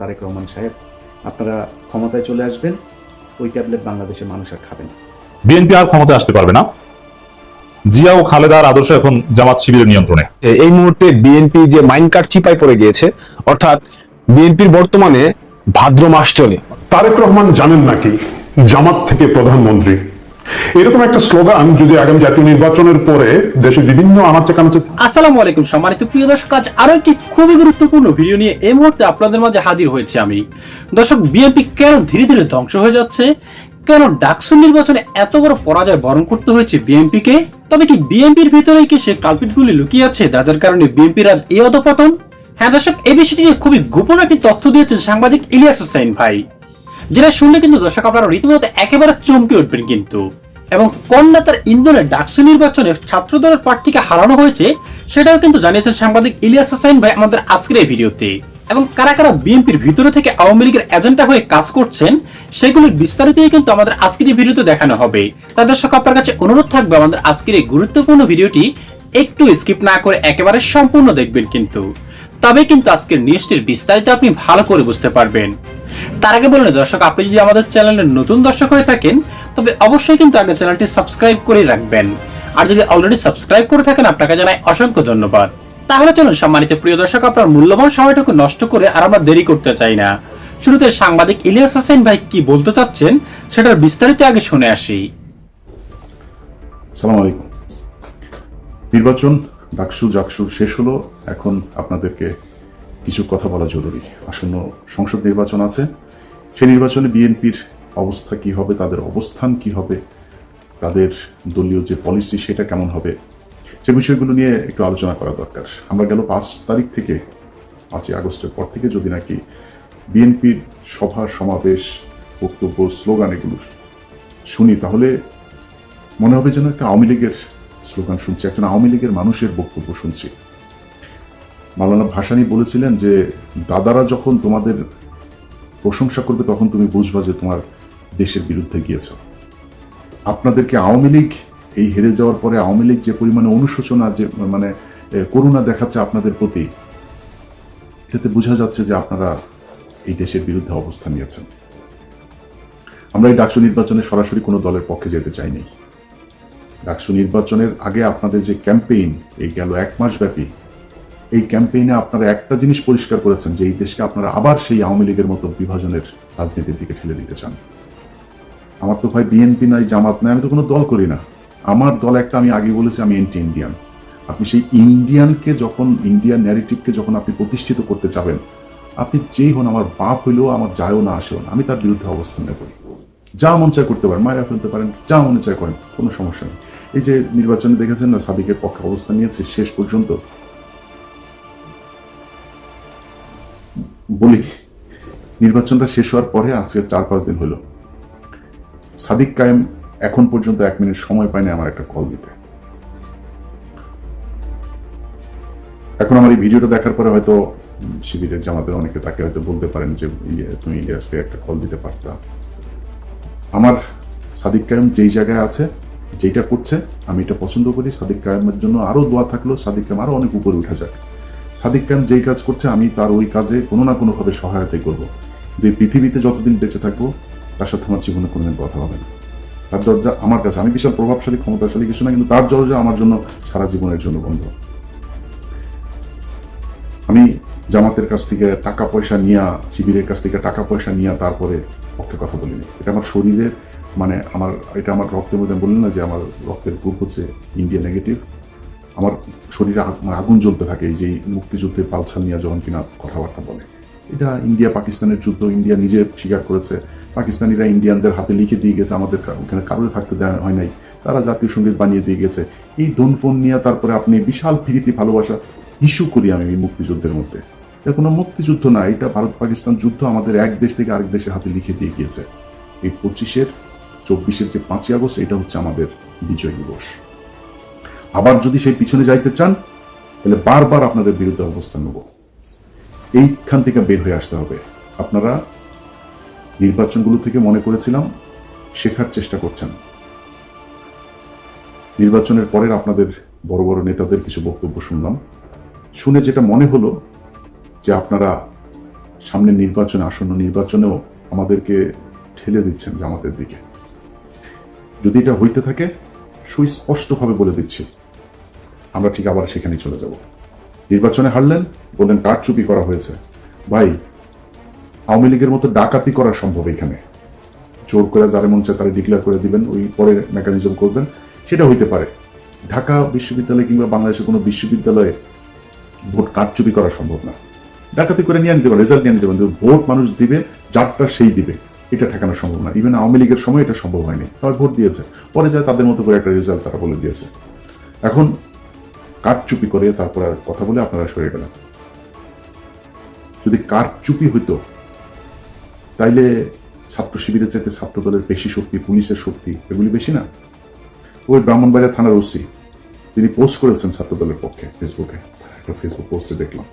তারেক রহমান সাহেব আপনারা ক্ষমতায় চলে আসবেন ওই ট্যাবলেট বাংলাদেশের মানুষ আর খাবে না। বিএনপি আর ক্ষমতায় আসতে পারবে না। জিয়া ও খালেদার আদর্শ এখন জামাত শিবিরের নিয়ন্ত্রণে। এই মুহূর্তে বিএনপি যে মাইন্ড কার্ড চিপায় পড়ে গিয়েছে অর্থাৎ বিএনপির বর্তমানে ভাদ্র মাস চলে। তারেক রহমান জানেন নাকি জামাত থেকে প্রধানমন্ত্রী এরকম একটা স্লোগান যদি আগামী জাতীয় নির্বাচনের পরে দেশের বিভিন্ন আনাচে কানাচে আসসালামু আলাইকুম সম্মানিত প্রিয় দর্শক, আজ আরও একটি খুবই গুরুত্বপূর্ণ ভিডিও নিয়ে এই মুহূর্তে আপনাদের মাঝে হাজির হয়েছে আমি। দর্শক বিএনপি কেন ধীরে ধীরে ধ্বংস হয়ে যাচ্ছে? কেন ডাকসু নির্বাচনে এত বড় পরাজয় বরণ করতে হয়েছে বিএনপিকে তবে কি বিএনপির ভিতরে কি সে কালপিটগুলি লুকিয়ে আছে? যাদের কারণে বিএনপির আজ এই অধপতন? হ্যাঁ দর্শক, এই বিষয়টি নিয়ে খুবই গোপন একটি তথ্য দিয়েছেন সাংবাদিক ইলিয়াস হোসেন ভাই। যেটা শুনলে কিন্তু দর্শক আপনারা রীতিমতো একেবারে চমকে উঠবেন কিন্তু। এবং কোন নেতার ইন্ধনে ডাকসু নির্বাচনে ছাত্রদলের প্রার্থীকে হারানো হয়েছে, সেটাও কিন্তু জানিয়েছেন সাংবাদিক ইলিয়াস হোসেন ভাই আমাদের আজকের এই ভিডিওতে। এবং কারা কারা বিএনপির ভিতরে থেকে আওয়ামী লীগের এজেন্ডা হয়ে কাজ করছেন, সেগুলির বিস্তারিতই কিন্তু আমাদের আজকের এই ভিডিওতে দেখানো হবে। তাই দর্শক, আপনার কাছে অনুরোধ থাকবে আমাদের আজকের এই গুরুত্বপূর্ণ ভিডিওটি একটু স্কিপ না করে একেবারে সম্পূর্ণ দেখবেন কিন্তু। তবে কিন্তু আজকের নিউজটির বিস্তারিত আপনি ভালো করে বুঝতে পারবেন। তার আগে বলুন দর্শক, আপনি যদি আমাদের চ্যানেলের নতুন দর্শক হয়ে থাকেন, তবে অবশ্যই কিন্তু আগে চ্যানেলটি সাবস্ক্রাইব করে রাখবেন। আর যদি অলরেডি সাবস্ক্রাইব করে থাকেন, আপনাকে জানাই অসংখ্য ধন্যবাদ। তাহলে চলুন, সম্মানিত প্রিয় দর্শক, আপনার মূল্যবান সময়টুকু নষ্ট করে আর আমরা দেরি করতে চাই না। শুরুতে সাংবাদিক ইলিয়াস হোসেন ভাই কি বলতে চাচ্ছেন, সেটার বিস্তারিত আগে শুনে আসি। সালাম আলাইকুম। নির্বাচন ডাকসু জাকসু শেষ হলো, এখন আপনাদেরকে কিছু কথা বলা জরুরি। আসন্ন সংসদ নির্বাচন আছে। সেই নির্বাচনে বিএনপির অবস্থা কি হবে, তাদের অবস্থান কি হবে, তাদের দলীয় যে পলিসি সেটা কেমন হবে, সে বিষয়গুলো নিয়ে একটু আলোচনা করা দরকার। আমরা গেল পাঁচ তারিখ থেকে, পাঁচই আগস্টের পর থেকে যদি নাকি বিএনপির সভা, সমাবেশ, বক্তব্য, স্লোগান এগুলো শুনি, তাহলে মনে হবে যেন একটা আওয়ামী লীগের স্লোগান শুনছি, একজন আওয়ামী লীগের মানুষের বক্তব্য শুনছি। মাওলানা ভাসানি বলেছিলেন যে, দাদারা যখন তোমাদের প্রশংসা করবে, তখন তুমি বুঝবা যে তোমার দেশের বিরুদ্ধে গিয়েছ। আপনাদেরকে আওয়ামী লীগ, এই হেরে যাওয়ার পরে আওয়ামী লীগ যে পরিমাণে অনুশোচনা, যে মানে করুণা দেখাচ্ছে আপনাদের প্রতি, এটাতে বোঝা যাচ্ছে যে আপনারা এই দেশের বিরুদ্ধে অবস্থান নিয়েছেন। আমরা এই ডাকসু নির্বাচনে সরাসরি কোনো দলের পক্ষে যেতে চাইনি। ডাকসু নির্বাচনের আগে আপনাদের যে ক্যাম্পেইন, এই গেল এক মাস ব্যাপী এই ক্যাম্পেইনে আপনারা একটা জিনিস পরিষ্কার করেছেন, যে এই দেশকে আপনারা আবার সেই আওয়ামী লীগের মতো বিভাজনের রাজনীতির দিকে ঠেলে দিতে চান। আমার তো ভাই বিএনপি নাই, জামাত নাই, আমি তো কোনো দল করি না। আমার দল একটা আমি আগে বলেছি, আমি এন্টি ইন্ডিয়ান আপনি সেই ইন্ডিয়ানকে যখন ইন্ডিয়ান ন্যারেটিভকে যখন আপনি প্রতিষ্ঠিত করতে চাবেন, আপনি যেই হন, আমার বাপ হইলেও আমার যায়ও না, আসেও না। আমি তার বিরুদ্ধে অবস্থান নেব যা মন চায় করতে পারেন মায়েরা ফেলতে পারেন, যা মনে চায় করেন, কোনো সমস্যা নেই। এই যে নির্বাচনে দেখেছেন না সাবিকের পক্ষে অবস্থান নিয়েছে, শেষ পর্যন্ত বলি নির্বাচনটা শেষ হওয়ার পরে আজকে চার পাঁচ দিন হলো। সাদিক কায়েম এখন পর্যন্ত এক মিনিট সময় পায়নি আমার একটা কল দিতে। এখন আমার এই ভিডিওটা দেখার পরে হয়তো শিবিরের জামাতের অনেকে তাকে হয়তো বলতে পারেন যে ইয়ে, তুমি ইলিয়াসকে একটা কল দিতে পারতা। আমার সাদিক কায়েম যেই জায়গায় আছে যেটা করছে আমি এটা পছন্দ করি। সাদিক কায়েমের জন্য আরও দোয়া থাকল। সাদিক কায়েম আরও অনেক উপরে উঠা যাক। সাদিক কায়েম যেই কাজ করছে, আমি তার ওই কাজে কোনো না কোনোভাবে সহায়তাই করব। যে পৃথিবীতে যতদিন বেঁচে থাকব, তার সাথে আমার জীবনে কোনোদিন কথা হবে না। তার দরজা আমার কাছে, আমি বিশাল প্রভাবশালী, ক্ষমতাশালী কিছু না, কিন্তু তার দরজা আমার জন্য সারা জীবনের জন্য বন্ধ। আমি জামাতের কাছ থেকে টাকা পয়সা নিয়া, শিবিরের কাছ থেকে টাকা পয়সা নিয়া তারপরে পক্ষে কথা বলিনি। এটা আমার শরীরের মানে আমার, এটা আমার রক্তের মধ্যে বললেন না যে আমার রক্তের গ্রুপ হচ্ছে ইন্ডিয়া নেগেটিভ আমার শরীরে মানে আগুন জ্বলতে থাকে, এই যে মুক্তিযুদ্ধের পালছাল নিয়ে যখন কিনা কথাবার্তা বলে। এটা ইন্ডিয়া, পাকিস্তানের যুদ্ধ, ইন্ডিয়া নিজে স্বীকার করেছে। পাকিস্তানিরা ইন্ডিয়ানদের হাতে লিখে দিয়ে গেছে, আমাদের ওখানে কারোর থাকতে দেওয়া হয় নাই। তারা জাতীয় সংগীত বানিয়ে দিয়ে গেছে। এই দন ফোন নিয়ে তারপরে আপনি বিশাল ফিরিতি ভালোবাসা ইস্যু করি আমি এই মুক্তিযুদ্ধের মধ্যে। এটা কোনো মুক্তিযুদ্ধ না, এটা ভারত, পাকিস্তান যুদ্ধ আমাদের এক দেশ থেকে আরেক দেশের হাতে লিখে দিয়ে গিয়েছে। এই পঁচিশের, চব্বিশের যে পাঁচই আগস্ট, এটা হচ্ছে আমাদের বিজয় দিবস। আবার যদি সেই পিছনে যাইতে চান, তাহলে বারবার আপনাদের বিরুদ্ধে অবস্থান নেব। এইখান থেকে বের হয়ে আসতে হবে। আপনারা নির্বাচনগুলো থেকে মনে করেছিলাম, শেখার চেষ্টা করছেন। নির্বাচনের পরের আপনাদের বড় বড় নেতাদের কিছু বক্তব্য শুনলাম। শুনে যেটা মনে হলো, যে আপনারা সামনের নির্বাচনে, আসন্ন নির্বাচনেও আমাদেরকে ঠেলে দিচ্ছেন জামাতের দিকে। যদি এটা হইতে থাকে, সুস্পষ্টভাবে বলে দিচ্ছি। আমরা ঠিক আবার সেখানেই চলে যাব। নির্বাচনে হারলেন, বললেন কারচুপি করা হয়েছে। ভাই, আওয়ামী লীগের মতো ডাকাতি করা সম্ভব এখানে। জোর করে যারা মন চায় তারা ডিক্লেয়ার করে দিবেন, ওই পরে মেকানিজম করবেন, সেটা হইতে পারে। ঢাকা বিশ্ববিদ্যালয় কিংবা বাংলাদেশের কোনো বিশ্ববিদ্যালয়ে ভোট কারচুপি করা সম্ভব না। ডাকাতি করে নিয়ে নিতে পারেন রেজাল্ট নিয়ে নিতে পারেন ভোট মানুষ দিবে, যারটা সেই দিবে, এটা ঠেকানো সম্ভব না। ইভেন আওয়ামী লীগের সময় এটা সম্ভব হয়নি। সবাই ভোট দিয়েছে, পরে যায় তাদের মতো করে একটা রেজাল্ট তারা বলে দিয়েছে। এখন কারচুপি করে তারপর আর কথা বলে আপনারা সরে গেলেন যদি কারচুপি হইতো, তাইলে ছাত্র শিবিরের চাইতে ছাত্র দলের বেশি শক্তি, পুলিশের শক্তি, এগুলি বেশি না? ওই ব্রাহ্মণবাড়িয়া থানার ওসি, তিনি পোস্ট করেছেন ছাত্র দলের পক্ষে, ফেসবুকে। একটা ফেসবুক পোস্টে দেখলাম।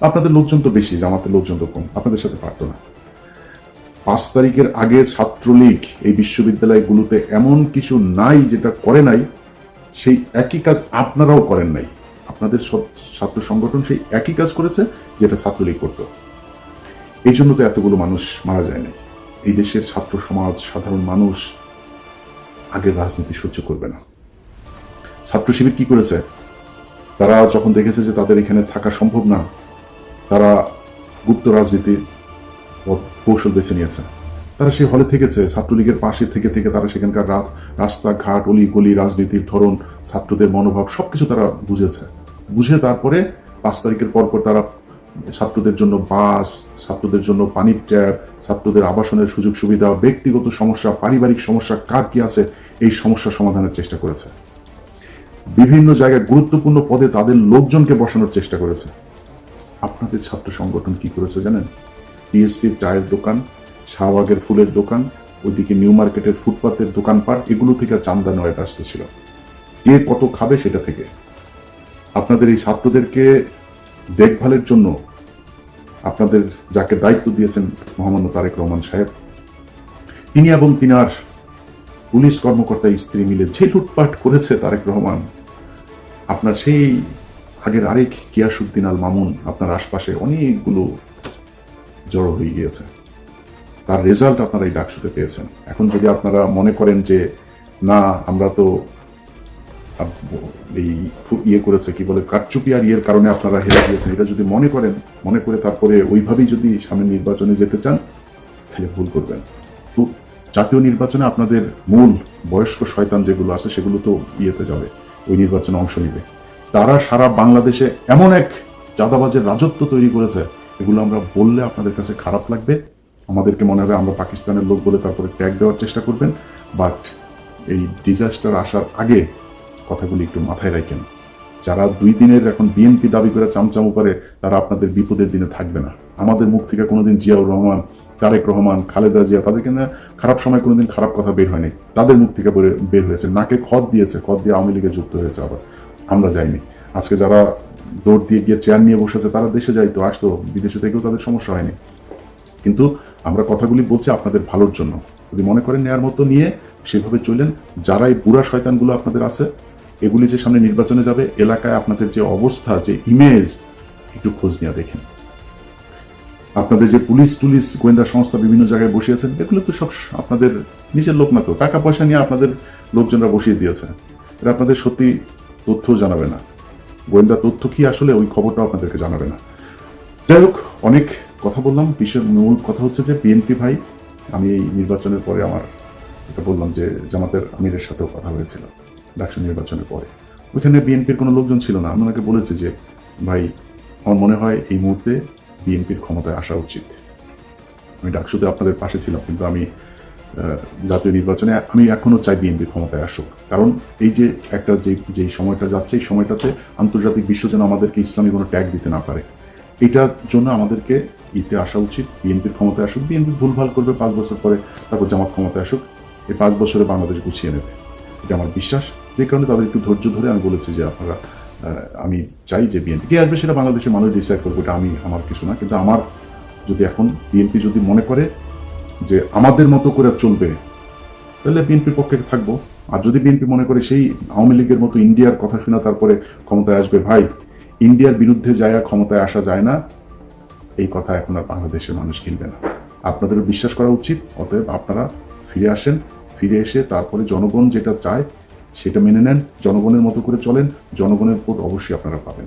আপনাদের লোকজন তো বেশি, জামাতের লোকজন তো কম, আপনাদের সাথে পারতো না। পাঁচ তারিখের আগে ছাত্রলীগ এই বিশ্ববিদ্যালয়গুলোতে এমন কিছু নাই যেটা করে নাই সেই একই কাজ আপনারাও করেন নাই। আপনাদের ছাত্র সংগঠন সেই একই কাজ করেছে, যেটা ছাত্রলীগ করতো। এই জন্য তো এতগুলো মানুষ মারা যায় নাই এই দেশের ছাত্র সমাজ, সাধারণ মানুষ আগের রাজনীতি সহ্য করবে না। ছাত্র শিবির কি করেছে? তারা যখন দেখেছে যে তাদের এখানে থাকা সম্ভব না, তারা গুপ্ত রাজনীতির কৌশল বেছে নিয়েছে। তারা সেই হলে থেকেছে। ছাত্রলীগের পাশে থেকে থেকে তারা সেখানকার রাত, রাস্তাঘাট অলি গলি রাজনীতির ধরন, ছাত্রদের মনোভাব, সবকিছু তারা বুঝেছে। বুঝে তারপরে পাঁচ তারিখের পর পর তারা ছাত্রদের জন্য বাস, ছাত্রদের জন্য পানির ট্যাপ ছাত্রদের আবাসনের সুযোগ সুবিধা, ব্যক্তিগত সমস্যা, পারিবারিক সমস্যা, কার কি আছে, এই সমস্যা সমাধানের চেষ্টা করেছে। বিভিন্ন জায়গায় গুরুত্বপূর্ণ পদে তাদের লোকজনকে বসানোর চেষ্টা করেছে। আপনাদের ছাত্র সংগঠন কি করেছে জানেন? পিএসসির চায়ের দোকান শাহবাগের ফুলের দোকান, ওইদিকে নিউ মার্কেটের ফুটপাতের দোকানপাট, এগুলো থেকে চান্দা নেওয়ায় ব্যস্ত ছিল কে কত খাবে সেটা থেকে। আপনাদের এই ছাত্রদেরকে দেখভালের জন্য আপনাদের যাকে দায়িত্ব দিয়েছেন মোহাম্মদ তারেক রহমান সাহেব, তিনি এবং তিনার পুলিশ কর্মকর্তা স্ত্রী মিলে যে লুটপাট করেছে তারেক রহমান, আপনার সেই আগের আরেক কিয়াসুদ্দিন আল মামুন আপনার আশপাশে অনেকগুলো জড়ো হয়ে গিয়েছে। তার রেজাল্ট আপনারা এই ডাকসুতে পেয়েছেন। এখন যদি আপনারা মনে করেন যে, না, আমরা তো এই ইয়ে করেছে, কি বলে, কারচুপি আর ইয়ের কারণে আপনারা হেরে গিয়েছেন। এটা যদি মনে করেন, মনে করে তারপরে ওইভাবেই যদি সামনে নির্বাচনে যেতে চান, তাহলে ভুল করবেন। তো জাতীয় নির্বাচনে আপনাদের মূল বয়স্ক শয়তান যেগুলো আছে, সেগুলো তো ইয়েতে যাবে, ওই নির্বাচনে অংশ নিবে। তারা সারা বাংলাদেশে এমন এক চাঁদাবাজের রাজত্ব তৈরি করেছে, এগুলো আমরা বললে আপনাদের কাছে খারাপ লাগবে। আমাদেরকে মনে হবে আমরা পাকিস্তানের লোক বলে তারপরে ট্যাগ দেওয়ার চেষ্টা করবেন বাট এই ডিজাস্টার আসার আগে কথাগুলি একটু মাথায় রাখেন। যারা দুই দিনের এখন বিএনপি দাবি করে চামচামো করে তারা আপনাদের বিপদের দিনে থাকবে না। আমাদের মুখ থেকে কোনোদিন জিয়াউর রহমান, তারেক রহমান, খালেদা জিয়া, তাদেরকে না খারাপ সময় কোনোদিন খারাপ কথা বের হয়নি। তাদের মুখ থেকে বের- হয়েছে। নাকে খত দিয়েছে খত দিয়ে আওয়ামী লীগে যুক্ত হয়েছে আবার। আমরা যাইনি। আজকে যারা দৌড় দিয়ে গিয়ে চেয়ার নিয়ে বসেছে, তারা দেশে যাইতো, আসতো, বিদেশে থেকেও তাদের সমস্যা হয়নি। কিন্তু আমরা কথাগুলি বলছি আপনাদের ভালোর জন্য। যদি মনে করেন নেয়ার মতো নিয়ে সেভাবে চলেন যারা এই বুড়া শয়তানগুলো আপনাদের আছে, এগুলি যে সামনে নির্বাচনে যাবে, এলাকায় আপনাদের যে অবস্থা, যে ইমেজ একটু খোঁজ নিয়ে দেখেন। আপনাদের যে পুলিশ টুলিশ গোয়েন্দা সংস্থা বিভিন্ন জায়গায় বসিয়েছেন এগুলো তো সব আপনাদের নিজের লোক না তো। টাকা পয়সা নিয়ে আপনাদের লোকজনরা বসিয়ে দিয়েছে। এটা আপনাদের সত্যি তথ্য জানাবে না। গোয়েন্দা তথ্য কি আসলে, ওই খবরটাও আপনাদেরকে জানাবে না। যাই হোক, অনেক কথা বললাম, বিষয়ের মূল কথা হচ্ছে যে বিএনপি ভাই, আমি এই নির্বাচনের পরে আমার এটা বললাম যে জামাতের আমিরের সাথেও কথা হয়েছিল, ডাকসু নির্বাচনের পরে। ওইখানে বিএনপির কোনো লোকজন ছিল না। আমি ওনাকে বলেছি যে, ভাই, আমার মনে হয় এই মুহূর্তে বিএনপির ক্ষমতায় আসা উচিত। আমি ডাকসুতে আপনাদের পাশে ছিলাম, কিন্তু আমি জাতীয় নির্বাচনে আমি এখনও চাই বিএনপি ক্ষমতায় আসুক। কারণ এই যে একটা যে যেই সময়টা যাচ্ছে, এই সময়টাতে আন্তর্জাতিক বিশ্ব যেন আমাদেরকে ইসলামী কোনো ট্যাগ দিতে না পারে। এটার জন্য আমাদেরকে ইতে আসা উচিত, বিএনপির ক্ষমতায় আসুক, বিএনপি ভুলভাল করবে পাঁচ বছর পরে, তারপর জামাত ক্ষমতায় আসুক এই পাঁচ বছরে বাংলাদেশ গুছিয়ে নেবে। এটা আমার বিশ্বাস। যে কারণে তাদের একটু ধৈর্য ধরে আমি বলেছি যে আপনারা আমি চাই যে বিএনপি, কে আসবে সেটা বাংলাদেশের মানুষ ডিসাইড করবে, এটা আমি, আমার কিছু না। কিন্তু আমার যদি এখন বিএনপি যদি মনে করে যে আমাদের মতো করে চলবে, তাহলে বিএনপির পক্ষে থাকব। আর যদি বিএনপি মনে করে সেই আওয়ামী লীগের মতো ইন্ডিয়ার কথা শোনা তারপরে ক্ষমতায় আসবে, ভাই ইন্ডিয়ার বিরুদ্ধে যায় ক্ষমতায় আসা যায় না, এই কথা এখন আর বাংলাদেশের মানুষ কিনবে না। আপনাদেরও বিশ্বাস করা উচিত, অতএব আপনারা ফিরে আসেন, ফিরে এসে তারপরে জনগণ যেটা চায় সেটা মেনে নেন, জনগণের মতো করে চলেন, জনগণের ভোট অবশ্যই আপনারা পাবেন।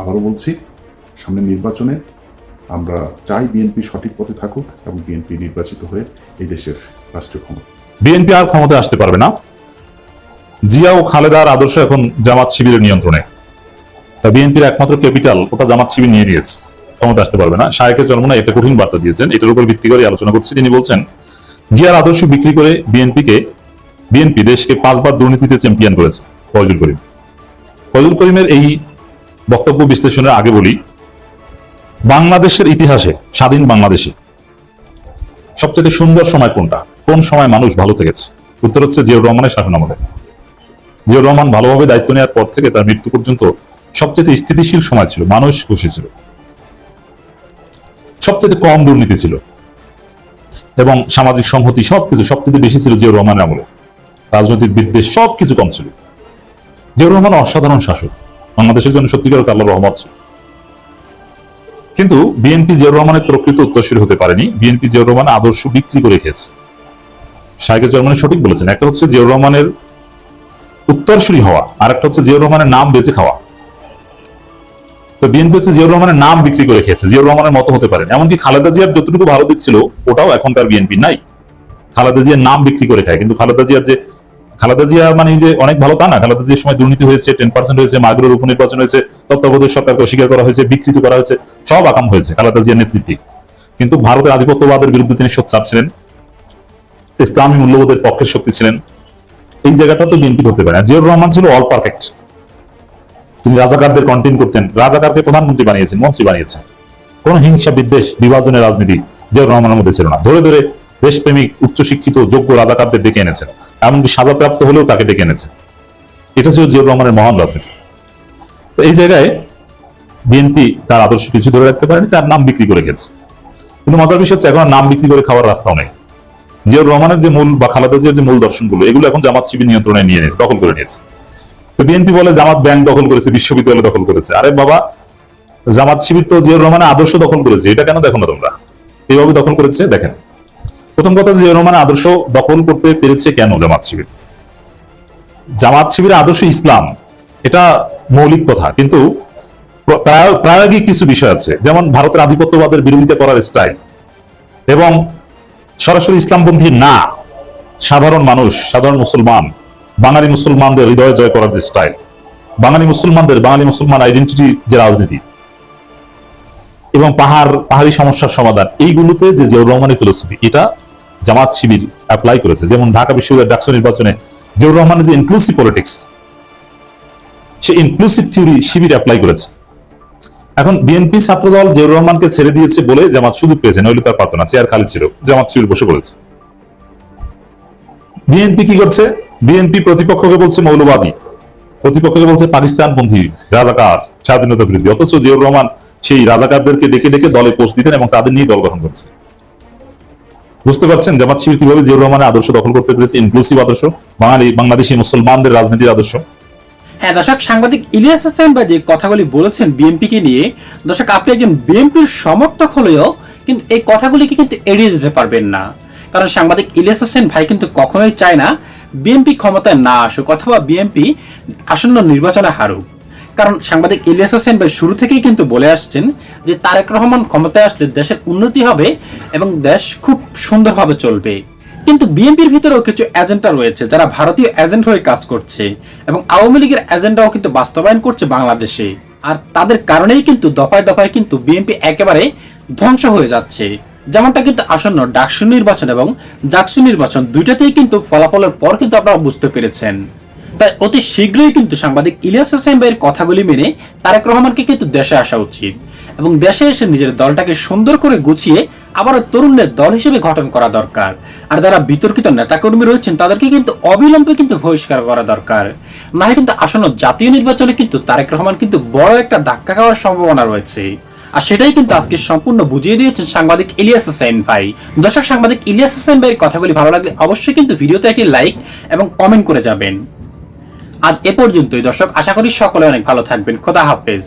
আবারও বলছি, সামনে নির্বাচনে আমরা চাই বিএনপি সঠিক পথে থাকুক এবং বিএনপি নির্বাচিত হয়ে এই দেশের রাষ্ট্রীয় ক্ষমতা। বিএনপি আর ক্ষমতায় আসতে পারবে না। জিয়া ও খালেদার আদর্শ এখন জামাত শিবিরের নিয়ন্ত্রণে। বিএনপির একমাত্র ক্যাপিটাল, ওটা জামাত শিবির নিয়ে নিয়েছে। ক্ষমতা আসতে পারবে না। শায়েকের জন্মনা একটা কঠিন বার্তা দিয়েছেন। এটার উপর ভিত্তি করে আলোচনা করছি। তিনি বলছেন, জিয়ার আদর্শ বিক্রি করে বিএনপিকে, বিএনপি দেশকে পাঁচবার দুর্নীতিতে চ্যাম্পিয়ন করেছে, ফয়জুল করিম। ফয়জুল করিমের এই বক্তব্য বিশ্লেষণের আগে বলি, বাংলাদেশের ইতিহাসে, স্বাধীন বাংলাদেশে, সবচেয়ে সুন্দর সময় কোনটা? কোন সময় মানুষ ভালো থেকেছে? উত্তর হচ্ছে জিয়াউর রহমানের শাসন আমলে জিয়াউর রহমান ভালোভাবে দায়িত্ব নেওয়ার পর থেকে তার মৃত্যু পর্যন্ত সবচেয়ে স্থিতিশীল সময় ছিল, মানুষ খুশি ছিল। সবচেয়ে কম দুর্নীতি ছিল। এবং সামাজিক সংহতি সবকিছু সবচেয়ে বেশি ছিল জিয়াউর রহমানের আমলে। রাজনৈতিক বিদ্বেষ সবকিছু কম ছিল। জিয়াউর রহমান অসাধারণ শাসক। বাংলাদেশের জন্য সত্যিকার আল্লাহ রহমত ছিল। কিন্তু বিএনপি জিয়াউর রহমানের প্রকৃত উত্তরসূরি হতে পারেনি। বিএনপি জিয়াউর রহমান আদর্শ বিক্রি করে খেয়েছে। শাহেকে জার্মানি সঠিক বলেছেন। একটা হচ্ছে জিয়াউর রহমানের উত্তরসূরি হওয়া আর একটা হচ্ছে জিয়াউর রহমানের নাম বেঁচে খাওয়া। তো বিএনপি হচ্ছে জিয়াউর রহমানের নাম বিক্রি করে খেয়েছে। জিয়াউর রহমানের মতো হতে পারেন। এমনকি খালেদা জিয়ার যতটুকু ভালো দিক ছিল, ওটাও এখনকার বিএনপি নাই। খালেদা জিয়ার নাম বিক্রি করে খায়। কিন্তু খালেদা জিয়ার যে খালেদা জিয়া মানে যে অনেক ভালো তা না। খালেদা জিয়ার সময় দুর্নীতি হয়েছে টেন পার্সেন্ট হয়েছে, মাগুরের উপনির্বাচন হয়েছে, তত্ত্বাবধায়ক সরকারকে অস্বীকার করা হয়েছে, বিকৃত করা হয়েছে, সব আকাম হয়েছে খালেদা জিয়ার নেতৃত্বে কিন্তু ভারতের আধিপত্যবাদের বিরুদ্ধে তিনি সোচ্চার ছিলেন। ইসলামী মূল্যবোধের পক্ষের শক্তি ছিলেন। এই জায়গাটা তো বিএনপি ধরতে পারে। জিয়াউর রহমান ছিল অল পারফেক্ট তিনি রাজাকারদের কন্টেন করতেন। রাজাকারকে প্রধানমন্ত্রী বানিয়েছেন, মন্ত্রী বানিয়েছেন। কোন হিংসা বিদ্বেষ, বিভাজনের রাজনীতি জিয়াউর রহমানের মধ্যে ছিল না। ধরে ধরে দেশপ্রেমিক, উচ্চশিক্ষিত, যোগ্য রাজাকারদের ডেকে এনেছেন। এমনকি সাজাপ্রাপ্ত হলেও তাকে ডেকে এনেছেন। এটা ছিল জিয়াউর রহমানের মহান রাজনীতি। তো এই জায়গায় বিএনপি তার আদর্শ কিছু ধরে রাখতে পারেনি, তার নাম বিক্রি করে গেছে। কিন্তু মজার বিষয় হচ্ছে, এখন নাম বিক্রি করে খাওয়ার রাস্তাও নেই। জিয়াউর রহমানের যে মূল বা খালেদা জিয়ার যে মূল দর্শনগুলো, এগুলো এখন জামাত শিবির নিয়ন্ত্রণে নিয়ে নিয়েছে, দখল করে নিয়েছে। তো বিএনপি বলে জামাত ব্যাংক দখল করেছে, বিশ্ববিদ্যালয় দখল করেছে। আরে বাবা, জামাত শিবির তো জিয়াউর রহমানের আদর্শ দখল করেছে, এটা কেন দেখো না তোমরা? এইভাবে দখল করেছে, দেখেন। প্রথম কথা, জিয়াউর রহমানের আদর্শ দখল করতে পেরেছে কেন জামাত শিবির? জামাত শিবিরের আদর্শ ইসলাম, এটা মৌলিক কথা, কিন্তু প্রায়োগিক কিছু বিষয় আছে। যেমন ভারতের আধিপত্যবাদের বিরোধিতা করার স্টাইল এবং সরাসরি ইসলামপন্থী না, সাধারণ মানুষ, সাধারণ মুসলমান বাঙালি মুসলমানদের হৃদয় জয় করার যে স্টাইল বাঙালি মুসলমানদের, বাঙালি মুসলমান আইডেন্টিটি যে রাজনীতি এবং পাহাড়, পাহাড়ি সমস্যার সমাধান, এইগুলোতে যে জিয়াউর রহমানের ফিলোসফি এটা জামাত শিবির অ্যাপ্লাই করেছে। যেমন ঢাকা বিশ্ববিদ্যালয়ের ডাকসু নির্বাচনে জিয়াউর রহমানের যে ইনক্লুসিভ পলিটিক্স সে ইনক্লুসিভ থিওরি শিবির অ্যাপ্লাই করেছে। এখন বিএনপি ছাত্রদল জিয়াউর রহমানকে ছেড়ে দিয়েছে বলে জামাত সুযোগ পেয়েছে, নইলে তার পারত না, চেয়ার খালি ছিল, জামাত শিবির বসে পড়েছে। বিএনপি কি করছে? বিএনপি প্রতিপক্ষকে বলছে মৌলবাদী। প্রতিপক্ষকে বলছে পাকিস্তানপন্থী রাজাকার, স্বাধীনতা বিরোধী। অথচ জিয়াউর রহমান সেই রাজাকারদেরকে ডেকে ডেকে দলে পোস্ট দিতেন এবং তাদের নিয়ে দল গঠন করছে। বুঝতে পারছেন? জামাত শিবির কীভাবে জিয়াউর রহমানের আদর্শ দখল করতে পেরেছে? ইনক্লুসিভ আদর্শ? বাঙালি, বাংলাদেশি মুসলমানদের রাজনীতির আদর্শ? হ্যাঁ দর্শক, সাংবাদিক ইলিয়াস হোসেন ভাই যে কথাগুলি বলেছেন বিএনপিকে নিয়ে, দর্শক, আপনি একজন বিএনপির সমর্থক হলেও কিন্তু এই কথাগুলিকে কিন্তু এড়িয়ে যেতে পারবেন না। কারণ সাংবাদিক ইলিয়াস হোসেন ভাই কিন্তু কখনোই চায় না বিএনপি ক্ষমতায় না আসুক অথবা বিএনপি আসন্ন নির্বাচনে হারুক। কারণ সাংবাদিক ইলিয়াস হোসেন ভাই শুরু থেকেই কিন্তু বলে আসছেন যে তারেক রহমান ক্ষমতায় আসলে দেশের উন্নতি হবে এবং দেশ খুব সুন্দরভাবে চলবে। কিন্তু বিএনপির ভিতরেও কিছু এজেন্ডা রয়েছে যারা ভারতীয় এজেন্ট হয়ে কাজ করছে এবং আওয়ামী লীগের এজেন্ডাও কিন্তু বাস্তবায়ন করছে বাংলাদেশে। আর তাদের কারণেই কিন্তু দফায় দফায় কিন্তু বিএনপি একেবারে ধ্বংস হয়ে যাচ্ছে। যেমনটা কিন্তু আসন্ন ডাকসু নির্বাচন এবং জাকসু নির্বাচন দুইটাতেই কিন্তু ফলাফলের পর কিন্তু আপনারা বুঝতে পেরেছেন। তাই অতি শীঘ্রই কিন্তু সাংবাদিক ইলিয়াস হোসেন ভাইয়ের কথাগুলি মেনে তারেক রহমানকে কিন্তু দেশে আসা উচিত এবং দেশে এসে নিজের দলটাকে সুন্দর করে গুছিয়ে আবারও তরুণদের দল হিসেবে গঠন করা দরকার। আর যারা বিতর্কিত নেতাকর্মী রয়েছেন, তাদেরকে কিন্তু অবিলম্বে কিন্তু বহিষ্কার করা দরকার। না কিন্তু আসন্ন জাতীয় নির্বাচনে কিন্তু তারেক রহমান কিন্তু বড় একটা ধাক্কা খাওয়ার সম্ভাবনা রয়েছে। আর সেটাই কিন্তু আজকে সম্পূর্ণ বুঝিয়ে দিয়েছেন সাংবাদিক ইলিয়াস হোসেন ভাই। দর্শক, সাংবাদিক ইলিয়াস হোসেন ভাইয়ের কথাগুলি ভালো লাগলে অবশ্যই কিন্তু ভিডিওতে একটি লাইক এবং কমেন্ট করে যাবেন। আজ এ পর্যন্তই। দর্শক, আশা করি সকলে অনেক ভালো থাকবেন। খোদা হাফেজ।